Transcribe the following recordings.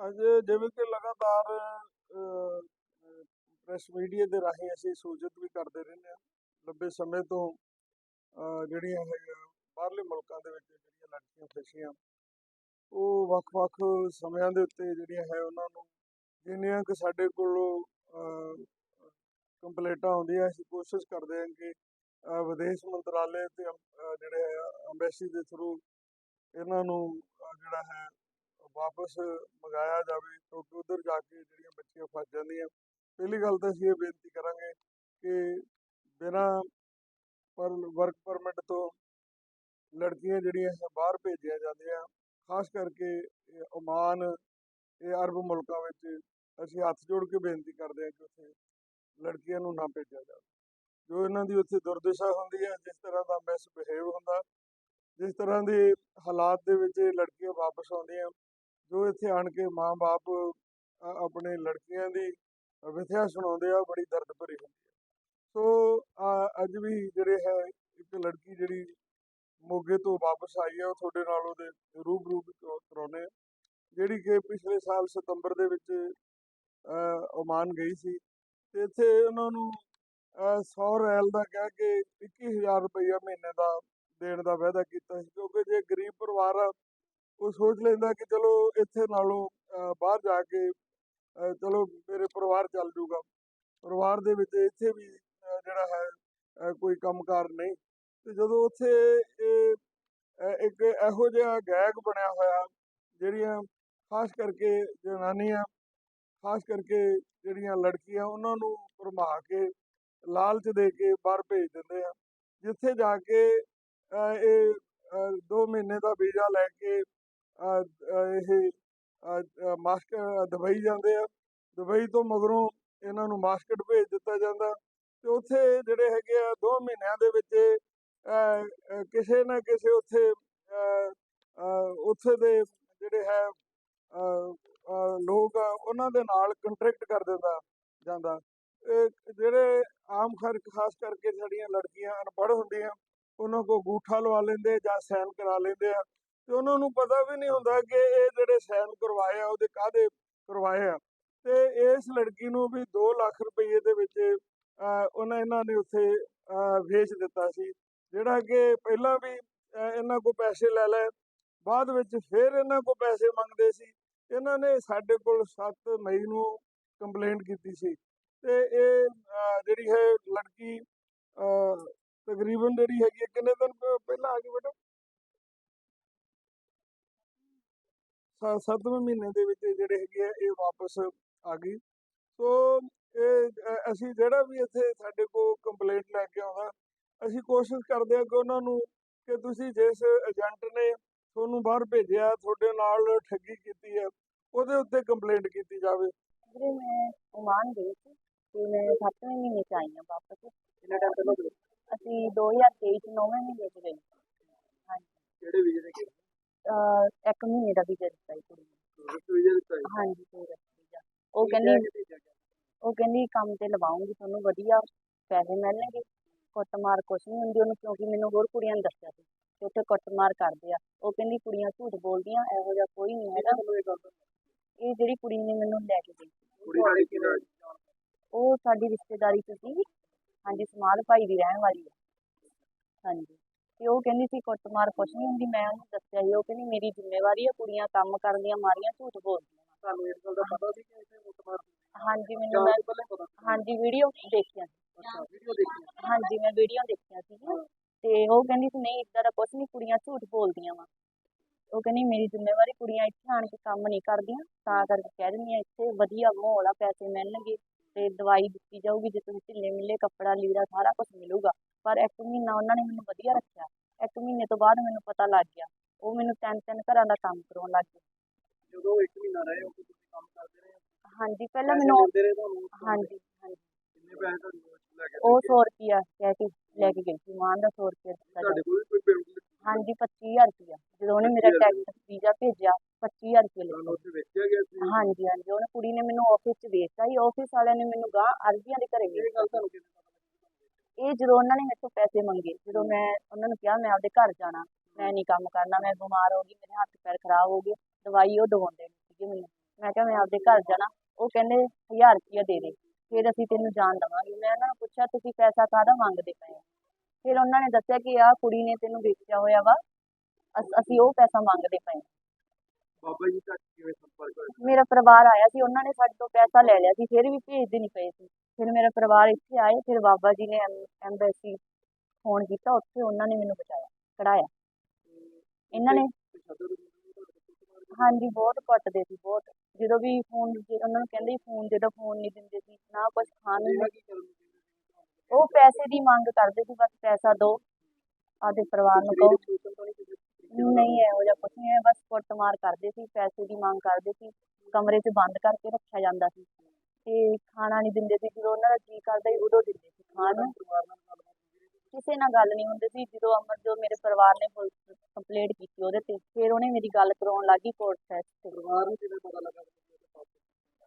ਅੱਜ ਜਿਵੇਂ ਕਿ ਲਗਾਤਾਰ ਪ੍ਰੈਸ ਮੀਡੀਆ ਦੇ ਰਾਹੀਂ ਅਸੀਂ ਸੂਚਿਤ ਵੀ ਕਰਦੇ ਰਹਿੰਦੇ ਹਾਂ। ਲੰਬੇ ਸਮੇਂ ਤੋਂ ਜਿਹੜੀਆਂ ਹੈਗੀਆਂ ਬਾਹਰਲੇ ਮੁਲਕਾਂ ਦੇ ਵਿੱਚ ਜਿਹੜੀਆਂ ਲੜਕੀਆਂ ਫਸੀਆਂ, ਉਹ ਵੱਖ-ਵੱਖ ਸਮਿਆਂ ਦੇ ਉੱਤੇ ਜਿਹੜੀਆਂ ਹੈ ਉਹਨਾਂ ਨੂੰ, ਜਿੰਨੀਆਂ ਕਿ ਸਾਡੇ ਕੋਲ ਕੰਪਲੇਂਟਾਂ ਆਉਂਦੀਆਂ, ਅਸੀਂ ਕੋਸ਼ਿਸ਼ ਕਰਦੇ ਹਾਂ ਕਿ ਵਿਦੇਸ਼ ਮੰਤਰਾਲੇ ਤੇ ਜਿਹੜੇ ਹੈ ਅੰਬੈਸੀ ਦੇ ਥਰੂ ਇਹਨਾਂ ਨੂੰ ਜਿਹੜਾ ਹੈ ਵਾਪਸ ਮੰਗਾਇਆ ਜਾਵੇ ਕਿਉਂਕਿ ਉਧਰ ਜਾ ਕੇ ਜਿਹੜੀਆਂ ਬੱਚੀਆਂ ਫਸ ਜਾਂਦੀਆਂ। ਪਹਿਲੀ ਗੱਲ ਤਾਂ ਅਸੀਂ ਇਹ ਬੇਨਤੀ ਕਰਾਂਗੇ ਕਿ ਬਿਨਾਂ ਪਰ ਵਰਕ ਪਰਮਿਟ ਤੋਂ ਲੜਕੀਆਂ ਜਿਹੜੀਆਂ ਬਾਹਰ ਭੇਜੀਆਂ ਜਾਂਦੀਆਂ, ਖਾਸ ਕਰਕੇ ਓਮਾਨ ਇਹ ਅਰਬ ਮੁਲਕਾਂ ਵਿੱਚ ਅਸੀਂ ਹੱਥ ਜੋੜ ਕੇ ਬੇਨਤੀ ਕਰਦੇ ਹਾਂ ਕਿ ਉੱਥੇ ਲੜਕੀਆਂ ਨੂੰ ਨਾ ਭੇਜਿਆ ਜਾਵੇ। ਜੋ ਇਹਨਾਂ ਦੀ ਉੱਥੇ ਦੁਰਦਸ਼ਾ ਹੁੰਦੀ ਹੈ, ਜਿਸ ਤਰ੍ਹਾਂ ਦਾ ਮਿਸਬਿਹੇਵ ਹੁੰਦਾ, ਜਿਸ ਤਰ੍ਹਾਂ ਦੇ ਹਾਲਾਤ ਦੇ ਵਿੱਚ ਇਹ ਲੜਕੀਆਂ ਵਾਪਸ ਆਉਂਦੀਆਂ ਜੋ ਇੱਥੇ ਆਣ ਕੇ ਮਾਂ-ਬਾਪ ਆਪਣੇ ਲੜਕੀਆਂ ਦੀ ਵਿਥਿਆ ਸੁਣਾਉਂਦੇ ਆ ਬੜੀ ਦਰਦ ਭਰੀ ਹੁੰਦੀ ਹੈ। ਸੋ ਅੱਜ ਵੀ ਜਿਹੜੇ ਹੈ ਇੱਕ ਲੜਕੀ ਜਿਹੜੀ ਮੋਗੇ ਤੋਂ ਵਾਪਸ ਆਈ ਹੈ ਉਹ ਤੁਹਾਡੇ ਨਾਲ ਉਹਦੇ ਰੂਬਰੂ ਵੀ ਕਰਾਉਂਦੇ ਆ। ਜਿਹੜੀ ਕਿ ਪਿਛਲੇ ਸਾਲ ਸਤੰਬਰ ਦੇ ਵਿੱਚ ਅ, ਓਮਾਨ ਗਈ ਸੀ। ਤੇ ਇੱਥੇ ਉਹਨਾਂ ਨੂੰ 100 ਰੈਲ ਦਾ ਕਹਿ ਕੇ 21000 ਰੁਪਈਆ ਮਹੀਨੇ ਦਾ ਦੇਣ ਦਾ ਵਾਅਦਾ ਕੀਤਾ ਸੀ ਕਿਉਂਕਿ ਜੇ ਗਰੀਬ ਪਰਿਵਾਰ ਆ ਉਹ ਸੋਚ ਲੈਂਦਾ ਕਿ ਚਲੋ ਇੱਥੇ ਨਾਲੋਂ ਅਹ, ਬਾਹਰ ਜਾ ਕੇ ਚਲੋ ਮੇਰੇ ਪਰਿਵਾਰ ਚੱਲ ਜੂਗਾ। ਪਰਿਵਾਰ ਦੇ ਵਿੱਚ ਇੱਥੇ ਵੀ ਜਿਹੜਾ ਹੈ ਅਹ, ਕੋਈ ਕੰਮਕਾਰ ਨਹੀਂ। ਤੇ ਜਦੋਂ ਉੱਥੇ ਇਹ ਇੱਕ ਇਹੋ ਜਿਹਾ ਗੈਗ ਬਣਿਆ ਹੋਇਆ ਜਿਹੜੀਆਂ ਖਾਸ ਕਰਕੇ ਜਨਾਨੀਆਂ ਖਾਸ ਕਰਕੇ ਜਿਹੜੀਆਂ ਲੜਕੀਆਂ ਉਹਨਾਂ ਨੂੰ ਭਰਮਾ ਕੇ ਲਾਲਚ ਦੇ ਕੇ ਬਾਹਰ ਭੇਜ ਦਿੰਦੇ ਆ। ਜਿੱਥੇ ਜਾ ਕੇ ਅਹ, ਇਹ 2 ਮਹੀਨੇ ਦਾ ਵੀਜ਼ਾ ਲੈ ਕੇ ਇਹ ਮਾਸਕ ਦੁਬਈ ਜਾਂਦੇ ਆ। ਦੁਬਈ ਤੋਂ ਮਗਰੋਂ ਇਹਨਾਂ ਨੂੰ ਮਾਸਕਟ ਭੇਜ ਦਿੱਤਾ ਜਾਂਦਾ ਤੇ ਉੱਥੇ ਜਿਹੜੇ ਹੈਗੇ ਆ 2 ਮਹੀਨਿਆਂ ਦੇ ਵਿੱਚ ਅਹ, ਕਿਸੇ ਨਾ ਕਿਸੇ ਉੱਥੇ ਉੱਥੇ ਦੇ ਜਿਹੜੇ ਹੈ ਲੋਕ ਆ ਉਹਨਾਂ ਦੇ ਨਾਲ ਕੰਟਰੈਕਟ ਕਰ ਦਿੰਦਾ ਜਾਂਦਾ। ਜਿਹੜੇ ਆਮ ਖਰ ਖਾਸ ਕਰਕੇ ਸਾਡੀਆਂ ਲੜਕੀਆਂ ਅਨਪੜ੍ਹ ਹੁੰਦੀਆਂ ਉਹਨਾਂ ਕੋ ਗੂਠਾ ਲਵਾ ਲੈਂਦੇ ਜਾਂ ਸੈਨ ਕਰਾ ਲੈਂਦੇ ਆ। ਤੇ ਉਹਨਾਂ ਨੂੰ ਪਤਾ ਵੀ ਨਹੀਂ ਹੁੰਦਾ ਕਿ ਇਹ ਜਿਹੜੇ ਸਾਈਨ ਕਰਵਾਏ ਆ ਉਹਦੇ ਕਾਹਦੇ ਕਰਵਾਏ ਆ। ਤੇ ਇਸ ਲੜਕੀ ਨੂੰ ਵੀ 2 ਲੱਖ ਰੁਪਏ ਦੇ ਵਿੱਚ ਉਹਨਾਂ ਇਹਨਾਂ ਨੇ ਉੱਥੇ ਵੇਚ ਦਿੱਤਾ ਸੀ। ਜਿਹੜਾ ਕਿ ਪਹਿਲਾਂ ਵੀ ਇਹਨਾਂ ਕੋ ਪੈਸੇ ਲੈ ਲਏ ਬਾਅਦ ਵਿੱਚ ਫਿਰ ਇਹਨਾਂ ਕੋ ਪੈਸੇ ਮੰਗਦੇ ਸੀ। ਇਹਨਾਂ ਨੇ ਸਾਡੇ ਕੋਲ 7 ਮਈ ਨੂੰ ਕੰਪਲੇਂਟ ਕੀਤੀ ਸੀ। ਤੇ ਇਹ ਜਿਹੜੀ ਹੈ ਲੜਕੀ ਤਕਰੀਬਨ ਜਿਹੜੀ ਹੈਗੀ ਹੈ, ਕਿੰਨੇ ਦਿਨ ਪਹਿਲਾਂ ਆ ਗਈ ਬੇਟਾ? ਸ- ਸੱਤਵੇਂ ਮਹੀਨੇ ਦੇ ਵਿੱਚ ਜਿਹੜੇ ਹੈਗੇ ਆ ਇਹ ਵਾਪਸ ਆ ਗਈ। ਸੋ ਇਹ ਅਸੀਂ ਜਿਹੜਾ ਵੀ ਇੱਥੇ ਸਾਡੇ ਕੋਲ ਕੰਪਲੇਂਟ ਲੈ ਕੇ ਆਉਂਦਾ ਅਸੀਂ ਕੋਸ਼ਿਸ਼ ਕਰਦੇ ਹਾਂ ਕਿ ਉਹਨਾਂ ਨੂੰ ਕਿ ਤੁਸੀਂ ਜਿਸ ਏਜੰਟ ਨੇ ਤੁਹਾਨੂੰ ਬਾਹਰ ਭੇਜਿਆ ਤੁਹਾਡੇ ਨਾਲ ਠੱਗੀ ਕੀਤੀ ਹੈ ਉਹਦੇ ਉੱਤੇ ਕੰਪਲੇਂਟ ਕੀਤੀ ਜਾਵੇ। ਵੀਰੇ ਮੈਂ ਓਮਾਨ ਗਈ ਸੀ ਤੇ ਮੈਂ 7ਵੇਂ ਮਹੀਨੇ ਚ ਆਈ ਹਾਂ ਵਾਪਸ। ਕਿੰਨੇ ਟਾਈਮ ਪਹਿਲਾਂ ਗਏ? ਅਸੀਂ 2023 ਚ 9ਵੇਂ ਮਹੀਨੇ ਚ ਗਏ। ਹਾਂਜੀ। ਕਿਹੜੇ ਵੀਜ਼ੇ ਤੇ ਗਏ? ਅਹ ਇੱਕ ਮਹੀਨੇ ਦਾ ਵੀਜ਼ਾ ਦਿੱਤਾ ਸੀ ਕੁੜੀ ਨੂੰ। ਹਾਂਜੀ ਟੂਰਿਸਟ ਵੀਜ਼ਾ ਉਹ ਕਹਿੰਦੀ ਉਹ ਕਹਿੰਦੀ ਕੰਮ ਤੇ ਲਵਾਉਂਗੀ ਤੁਹਾਨੂੰ ਵਧੀਆ ਪੈਸੇ ਮਿਲਣਗੇ। ਕੁੱਟਮਾਰ ਕੁਛ ਨਹੀਂ ਹੁੰਦੀ ਉਹਨੂੰ ਕਿਉਂਕਿ ਮੈਨੂੰ ਹੋਰ ਕੁੜੀਆਂ ਨੇ ਦੱਸਿਆ ਸੀ ਕਿ ਉੱਥੇ ਕੁੱਟਮਾਰ ਕਰਦੇ ਆ। ਉਹ ਕਹਿੰਦੀ ਕੁੜੀਆਂ ਝੂਠ ਬੋਲਦੀਆਂ ਇਹੋ ਜਿਹਾ ਕੋਈ ਨਹੀਂ ਹੈਗਾ। ਇਹ ਜਿਹੜੀ ਕੁੜੀ ਨੇ ਮੈਨੂੰ ਲੈ ਕੇ ਗਈ ਸੀ। ਕੁੜੀ ਨਾਲ ਕੀ ਨਾਲ ਉਹ ਸਾਡੀ ਰਿਸ਼ਤੇਦਾਰੀ ਚ ਸੀ। ਹਾਂਜੀ ਸਮਾਲ ਭਾਈ ਦੀ ਰਹਿਣ ਵਾਲੀ ਹੈ ਹਾਂਜੀ। ਤੇ ਉਹ ਕਹਿੰਦੀ ਸੀ ਕੁੱਟਮਾਰ ਕੁਛ ਨਹੀਂ ਹੁੰਦੀ ਮੈਂ ਉਹਨੂੰ ਦੱਸਿਆ ਸੀ ਉਹ ਕਹਿੰਦੀ ਮੇਰੀ ਜ਼ਿੰਮੇਵਾਰੀ ਹੈ ਕੁੜੀਆਂ ਕੰਮ ਕਰਦੀਆਂ ਮਾਰੀਆਂ ਝੂਠ ਬੋਲਦੀਆਂ। ਤੁਹਾਨੂੰ ਇਸ ਗੱਲ ਦਾ ਪਤਾ ਸੀ ਕਿ ਇੱਥੇ ਕੁੱਟਮਾਰ ਹਾਂਜੀ ਮੈਨੂੰ ਮੈਂ ਹਾਂਜੀ ਵੀਡੀਓ ਦੇਖਿਆ ਵੀਡੀਓ ਦੇਖੀ ਹਾਂਜੀ ਮੈਂ ਵੀਡੀਓ ਦੇਖਿਆ ਸੀ। ਤੇ ਉਹ ਕਹਿੰਦੀ ਸੀ ਨਹੀਂ ਇਦਾਂ ਦਾ ਕੁਛ ਨਹੀਂ ਕੁੜੀਆਂ ਝੂਠ ਬੋਲਦੀਆਂ ਵਾ। ਉਹ ਕਹਿੰਦੀ ਮੇਰੀ ਜ਼ਿੰਮੇਵਾਰੀ ਕੁੜੀਆਂ ਇੱਥੇ ਆਣ ਕੇ ਕੰਮ ਨਹੀਂ ਕਰਦੀਆਂ ਤਾਂ ਕਰਕੇ ਕਹਿ ਦਿੰਦੀਆਂ ਇੱਥੇ ਵਧੀਆ ਮਾਹੌਲ ਆ ਪੈਸੇ ਮਿਲਣਗੇ ਤੇ ਦਵਾਈ ਦਿੱਤੀ ਜਾਊਗੀ ਜੇ ਤੁਸੀਂ ਢਿੱਲੇ ਮਿੱਲੇ ਕੱਪੜਾ ਲੀੜਾ ਸਾਰਾ ਕੁਝ ਮਿਲੂਗਾ। ਪਰ ਇੱਕ ਮਹੀਨਾ ਉਹਨਾਂ ਨੇ ਮੈਨੂੰ ਵਧੀਆ ਰੱਖਿਆ। ਇੱਕ ਮਹੀਨੇ ਤੋਂ ਬਾਅਦ ਮੈਨੂੰ ਪਤਾ ਲੱਗ ਗਿਆ। ਉਹ ਮੈਨੂੰ ਤਿੰਨ ਤਿੰਨ ਘਰਾਂ ਦਾ ਕੰਮ ਕਰਾਉਣ ਲੱਗ ਗਏ। ਜਦੋਂ 1 ਮਹੀਨਾ ਰਹੇ ਹੋ ਤੁਸੀਂ ਕੰਮ ਕਰਦੇ ਰਹੇ ਹਾਂਜੀ ਪਹਿਲਾਂ ਮੈਨੂੰ ਮਿਲਦੇ ਰਹੇ ਤੁਹਾਨੂੰ ਹਾਂਜੀ ਹਾਂਜੀ। ਕਿੰਨੇ ਪੈਸੇ ਤੁਹਾਨੂੰ ਲੈ ਕੇ ਉਹ 100 ਰੁਪਿਆ ਕਹਿ ਕੇ ਲੈ ਕੇ ਗਈ ਸੀ ਮਾਂ ਦਾ 100 ਰੁਪਿਆ ਦਿੱਤਾ ਤੁਹਾਡੇ। ਕੋਲ ਕੋਈ ਪੇਮੈਂਟ ਹਾਂਜੀ 25000 ਰੁਪਿਆ ਜਦੋਂ ਉਹਨੇ ਮੇਰਾ 25,000 ਟੈਕਸ ਵੀਜ਼ਾ ਭੇਜਿਆ 25000 ਰੁਪਿਆ ਲਿਆ ਉੱਥੇ ਵੇਚਿਆ ਗਿਆ ਸੀ? ਹਾਂਜੀ ਹਾਂਜੀ। ਉਹਨੇ ਕੁੜੀ ਨੇ ਮੈਨੂੰ ਆਫਿਸ 'ਚ ਵੇਚਤਾ ਸੀ। ਆਫਿਸ ਵਾਲਿਆਂ ਨੇ ਮੈਨੂੰ ਗਾਂ ਅਰਜ਼ੀਆਂ ਦੇ ਘਰੇ ਵੇਚਤਾ ਗੱਲ ਤੁਹਾਨੂੰ ਕਿਵੇਂ ਪਤਾ ਲੱਗੀ ਇਹ ਜਦੋਂ ਉਹਨਾਂ ਨੇ ਮੇਰੇ ਪੈਸੇ ਮੰਗੇ, ਜਦੋਂ ਮੈਂ ਉਹਨਾਂ ਨੂੰ ਕਿਹਾ ਮੈਂ ਆਪਦੇ ਘਰ ਜਾਣਾ, ਮੈਂ ਨਹੀਂ ਕੰਮ ਕਰਨਾ, ਮੈਂ ਬਿਮਾਰ ਹੋ ਗਈ, ਮੇਰੇ ਹੱਥ ਪੈਰ ਖਰਾਬ ਹੋ ਗਏ, ਦਵਾਈ ਉਹ ਦਵਾਉਂਦੇ ਨਹੀਂ ਸੀਗੇ ਮੈਨੂੰ। ਮੈਂ ਕਿਹਾ ਮੈਂ ਆਪਦੇ ਘਰ ਜਾਣਾ, ਉਹ ਕਹਿੰਦੇ 1000 ਰੁਪਇਆ ਦੇ ਦੇ, ਫਿਰ ਅਸੀਂ ਤੈਨੂੰ ਜਾਣ ਦੇਵਾਂਗੇ। ਮੈਂ ਉਹਨਾਂ ਨੂੰ ਪੁੱਛਿਆ, ਤੁਸੀਂ ਪੈਸਾ ਕਾਹਦਾ ਮੰਗਦੇ ਪਏ ਹੋ? ਫਿਰ ਉਹਨਾਂ ਨੇ ਦੱਸਿਆ ਕਿ ਆਹ ਕੁੜੀ ਨੇ ਤੈਨੂੰ ਵੇਚਿਆ ਹੋਇਆ ਵਾ, ਅਸ- ਅਸੀਂ ਉਹ ਪੈਸਾ ਮੰਗਦੇ ਪਏ ਹਾਂ। ਬਾਬਾ ਜੀ ਤੱਕ ਕਿਵੇਂ ਸੰਪਰਕ ਹੋਇਆ? ਮੇਰਾ ਪਰਿਵਾਰ ਆਇਆ ਸੀ ਉਹਨਾਂ ਨੇ ਸਾਡੇ ਤੋਂ ਪੈਸਾ ਲੈ ਲਿਆ ਸੀ ਫਿਰ ਵੀ ਭੇਜਦੇ ਨਹੀਂ ਪਏ ਸੀ। ਫਿਰ ਮੇਰਾ ਪਰਿਵਾਰ ਇੱਥੇ ਆਏ ਫਿਰ ਬਾਬਾ ਜੀ ਨੇ ਐਮਬੈਸੀ ਫੋਨ ਕੀਤਾ ਉੱਥੇ ਉਹਨਾਂ ਨੇ ਮੈਨੂੰ ਬਚਾਇਆ ਕਢਾਇਆ। ਇਹਨਾਂ ਨੇ ਹਾਂਜੀ ਬਹੁਤ ਕੁੱਟਦੇ ਸੀ ਬਹੁਤ। ਜਦੋਂ ਵੀ ਫੋਨ ਉਹਨਾਂ ਨੂੰ ਕਹਿੰਦੇ ਫੋਨ ਦੇ ਫੋਨ ਨਹੀਂ ਦਿੰਦੇ ਸੀ ਨਾ ਕੁਝ ਖਾਣ ਨੂੰ। ਉਹ ਪੈਸੇ ਦੀ ਮੰਗ ਕਰਦੇ ਸੀ ਬਸ ਪੈਸਾ ਦਿਓ ਆਪਦੇ ਪਰਿਵਾਰ ਨੂੰ ਕਹੋ। ਨਹੀਂ ਇਹੋ ਜਿਹਾ ਕੁਛ ਨਹੀਂ ਹੈ ਬਸ ਕੁੱਟਮਾਰ ਕਰਦੇ ਸੀ ਪੈਸੇ ਦੀ ਮੰਗ ਕਰਦੇ ਸੀ ਕਮਰੇ 'ਚ ਬੰਦ ਕਰਕੇ ਰੱਖਿਆ ਜਾਂਦਾ ਸੀ। ਤੇ ਖਾਣਾ ਨਹੀਂ ਦਿੰਦੇ ਸੀ ਜਦੋਂ ਉਹਨਾਂ ਦਾ ਜੀ ਕਰਦਾ ਸੀ ਉਦੋਂ ਦਿੰਦੇ ਸੀ ਖਾਣ ਨੂੰ। ਕਿਸੇ ਨਾਲ ਗੱਲ ਨਹੀਂ ਹੁੰਦੀ ਸੀ ਜਦੋਂ ਅਮਰ ਜੋ ਮੇਰੇ ਪਰਿਵਾਰ ਨੇ ਪੁਲਿਸ ਕੰਪਲੇਂਟ ਕੀਤੀ ਉਹਦੇ ਤੇ ਫਿਰ ਉਹਨੇ ਮੇਰੀ ਗੱਲ ਕਰਾਉਣ ਲੱਗੀ ਕੋਰਟ ਸੈਸ ਤੇ। ਪਰਿਵਾਰ ਨੂੰ ਕਿਵੇਂ ਪਤਾ ਲੱਗਾ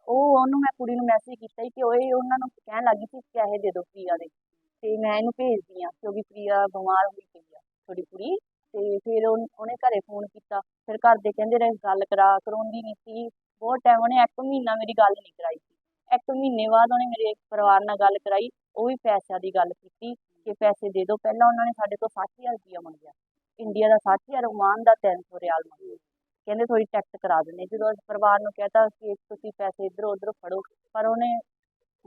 ਉਹ ਉਹਨੂੰ ਮੈਂ ਕੁੜੀ ਨੂੰ ਮੈਸੇਜ ਕੀਤਾ ਸੀ ਕਿ ਓਏ ਉਹਨਾਂ ਨੂੰ ਕਹਿਣ ਲੱਗੀ ਸੀ ਪੈਸੇ ਦੇ ਦਿਓ ਪ੍ਰਿਆ ਦੇ। ਤੇ ਮੈਂ ਇਹਨੂੰ ਭੇਜਦੀ ਆ ਕਿਉਂਕਿ ਪ੍ਰਿਆ ਬਿਮਾਰ ਹੋਈ ਪਈ ਆ ਥੋੜੀ ਕੁੜੀ। ਤੇ ਫਿਰ ਉਹਨੇ ਘਰੇ ਫੋਨ ਕੀਤਾ। ਫਿਰ ਘਰ ਦੇ ਕਹਿੰਦੇ ਰਹੇ, ਗੱਲ ਕਰਾ, ਕਰਾਉਂਦੀ ਨਹੀਂ ਸੀ। ਬਹੁਤ ਟਾਈਮ ਉਹਨੇ ਇੱਕ ਮਹੀਨਾ ਮੇਰੀ ਗੱਲ ਨਹੀਂ ਕਰਾਈ ਸੀ। ਇੱਕ ਮਹੀਨੇ ਬਾਅਦ ਉਹਨੇ ਮੇਰੇ ਪਰਿਵਾਰ ਨਾਲ ਗੱਲ ਕਰਾਈ, ਉਹ ਵੀ ਪੈਸਿਆਂ ਦੀ ਗੱਲ ਕੀਤੀ ਕਿ ਪੈਸੇ ਦੇ ਦਿਓ ਪਹਿਲਾਂ ਉਹਨਾਂ ਨੇ ਸਾਡੇ ਤੋਂ 60000 ਰੁਪਇਆ ਮੰਗਿਆ। ਇੰਡੀਆ ਦਾ 60000 ਓਮਾਨ ਦਾ 300 ਰਿਆਲ ਮੰਗਿਆ। ਕਹਿੰਦੇ ਥੋੜੀ ਟੈਕਸ ਕਰਾ ਦਿੰਦੇ। ਜਦੋਂ ਅਸੀਂ ਪਰਿਵਾਰ ਨੂੰ ਕਹਿਤਾ ਕਿ ਤੁਸੀਂ ਪੈਸੇ ਇੱਧਰੋਂ ਉਧਰ ਫੜੋ, ਪਰ ਉਹਨੇ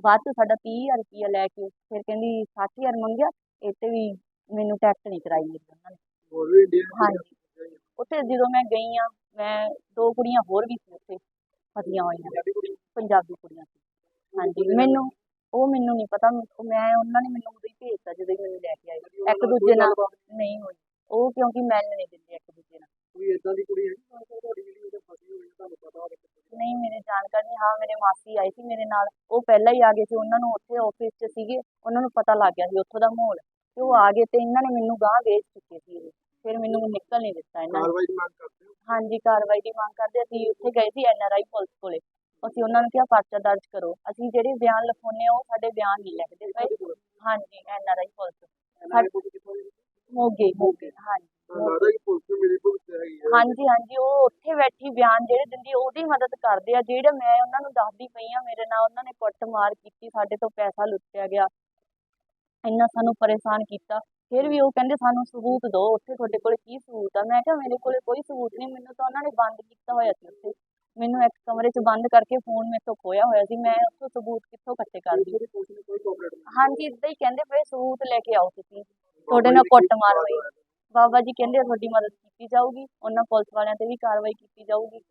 ਬਾਅਦ ਚ ਸਾਡਾ 30000 ਰੁਪਇਆ ਲੈ ਕੇ ਫਿਰ ਕਹਿੰਦੀ 60000 ਮੰਗਿਆ, ਇਹ ਤੇ ਵੀ ਮੈਨੂੰ ਟੈਕਸ ਨਹੀਂ ਕਰਾਈ ਮੇਰੀ ਉਹਨਾਂ ਨੇ। ਹੋਰ ਵੀ ਇੰਡੀਅਨ ਹਾਂਜੀ। ਉੱਥੇ ਜਦੋਂ ਮੈਂ ਗਈ ਆ ਮੈਂ ਦੋ ਕੁੜੀਆਂ ਹੋਰ ਵੀ ਸੀ ਉੱਥੇ ਫਸੀਆਂ ਹੋਈਆਂ ਪੰਜਾਬੀ ਕੁੜੀ ਪੰਜਾਬੀ ਕੁੜੀਆਂ ਸੀ। ਹਾਂਜੀ ਮੈਨੂੰ ਉਹ ਮੈਨੂੰ ਨਹੀਂ ਪਤਾ ਮੈਂ ਉਹਨਾਂ ਨੇ ਮੈਨੂੰ ਉਦੋਂ ਹੀ ਭੇਜਤਾ ਜਦੋਂ ਹੀ ਮੈਨੂੰ ਲੈ ਕੇ ਆਏ। ਇੱਕ ਦੂਜੇ ਨਾਲ ਨਹੀਂ। ਹੋਈ। ਉਹ ਕਿਉਂਕਿ ਮਿਲ ਨਹੀਂ ਦਿੰਦੇ ਇੱਕ ਦੂਜੇ ਨਾਲ। ਕੋਈ ਇਦਾਂ ਦੀ ਕੁੜੀ ਹੈ ਤੁਹਾਡੀ ਜਿਹੜੀ ਉਹਦੇ ਫਸੀ ਹੋਈ ਤੁਹਾਨੂੰ ਪਤਾ ਹੋਵੇ ਨਹੀਂ ਮੇਰੇ ਜਾਣਕਾਰ ਨਹੀਂ ਹਾਂ ਮੇਰੇ ਮਾਸੀ ਆਏ ਸੀ ਮੇਰੇ ਨਾਲ। ਉਹ ਪਹਿਲਾਂ ਹੀ ਆ ਗਏ ਸੀ। ਉਹਨਾਂ ਨੂੰ ਉੱਥੇ ਆਫਿਸ 'ਚ ਸੀਗੇ। ਉਹਨਾਂ ਨੂੰ ਪਤਾ ਲੱਗ ਗਿਆ ਸੀ ਉੱਥੋਂ ਦਾ ਮਾਹੌਲ। ਤੇ ਉਹ ਆ ਗਏ ਤੇ ਇਹਨਾਂ ਨੇ ਮੈਨੂੰ ਗਾਂਹ ਵੇਚ ਚੁੱਕੇ ਸੀ ਇਹ। ਫਿਰ ਮੈਨੂੰ ਨਿਕਲ ਨਹੀਂ ਦਿੱਤਾ ਇਹਨਾਂ ਨੇ। ਕਾਰਵਾਈ ਦੀ ਮੰਗ ਕਰਦੇ ਹੋ? ਹਾਂਜੀ ਕਾਰਵਾਈ ਦੀ ਮੰਗ ਕਰਦੇ ਅਸੀਂ ਉੱਥੇ ਗਏ ਸੀ ਐਨਆਰਆਈ ਪੁਲਿਸ ਕੋਲੇ। ਅਸੀਂ ਉਹਨਾਂ ਨੂੰ ਕਿਹਾ ਪਰਚਾ ਦਰਜ ਕਰੋ। ਅਸੀਂ ਜਿਹੜੇ ਬਿਆਨ ਲਿਖਾਉਂਦੇ ਆ ਉਹ ਸਾਡੇ ਬਿਆਨ ਨਹੀਂ ਲਿਖਦੇ। ਪਏ ਹਾਂਜੀ ਐਨਆਰਆਈ ਪੁਲਿਸ। ਐਨਆਰਆਈ ਪੁਲਿਸ ਕਿੱਥੋਂ ਦੀ ਮੋਗੇ ਮੋਗੇ। ਹਾਂਜੀ ਤੁਹਾਨੂੰ ਲੱਗਦਾ ਕਿ ਪੁਲਿਸ ਨੂੰ ਮੇਰੀ ਭੁਗਤ ਹੈਗੀ ਹੈ ਹਾਂਜੀ ਹਾਂਜੀ ਉਹ ਉੱਥੇ ਬੈਠੀ ਬਿਆਨ ਜਿਹੜੇ ਦਿੰਦੀ ਆ, ਉਹਦੀ ਮਦਦ ਕਰਦੇ ਆ। ਜਿਹੜੇ ਮੈਂ ਉਹਨਾਂ ਨੂੰ ਦੱਸਦੀ ਪਈ ਆ ਮੇਰੇ ਨਾਲ ਉਹਨਾਂ ਨੇ ਕੁੱਟਮਾਰ ਕੀਤੀ ਸਾਡੇ ਤੋਂ ਪੈਸਾ ਲੁੱਟਿਆ ਗਿਆ। ਇੰਨਾ ਸਾਨੂੰ ਪਰੇਸ਼ਾਨ ਕੀਤਾ। ਫਿਰ ਵੀ ਉਹ ਕਹਿੰਦੇ ਸਾਨੂੰ ਸਬੂਤ ਦਿਓ ਉੱਥੇ ਤੁਹਾਡੇ ਕੋਲ ਕੀ ਸਬੂਤ ਆ? ਮੈਂ ਕਿਹਾ ਮੇਰੇ ਕੋਲੇ ਕੋਈ ਸਬੂਤ ਨਹੀਂ ਮੈਨੂੰ ਤਾਂ ਉਹਨਾਂ ਨੇ ਬੰਦ ਕੀਤਾ ਹੋਇਆ ਸੀ ਉੱਥੇ। ਮੈਨੂੰ ਇੱਕ ਕਮਰੇ 'ਚ ਬੰਦ ਕਰਕੇ ਫੋਨ ਮੇਰੇ ਤੋਂ ਖੋਇਆ ਹੋਇਆ ਸੀ। ਮੈਂ ਉੱਥੋਂ ਸਬੂਤ ਕਿੱਥੋਂ ਇਕੱਠੇ ਕਰਦੀ ਮੇਰੀ ਹਾਂਜੀ ਇਦਾਂ ਹੀ ਕਹਿੰਦੇ ਪਏ ਸਬੂਤ ਲੈ ਕੇ ਆਓ ਤੁਸੀਂ। ਤੁਹਾਡੇ ਨਾਲ ਕੁੱਟਮਾਰ ਹੋਈ। ਬਾਬਾ ਜੀ ਕਹਿੰਦੇ ਤੁਹਾਡੀ ਮਦਦ ਕੀਤੀ ਜਾਊਗੀ। ਉਹਨਾਂ ਪੁਲਿਸ ਵਾਲਿਆਂ ਤੇ ਵੀ ਕਾਰਵਾਈ ਕੀਤੀ ਜਾਊਗੀ।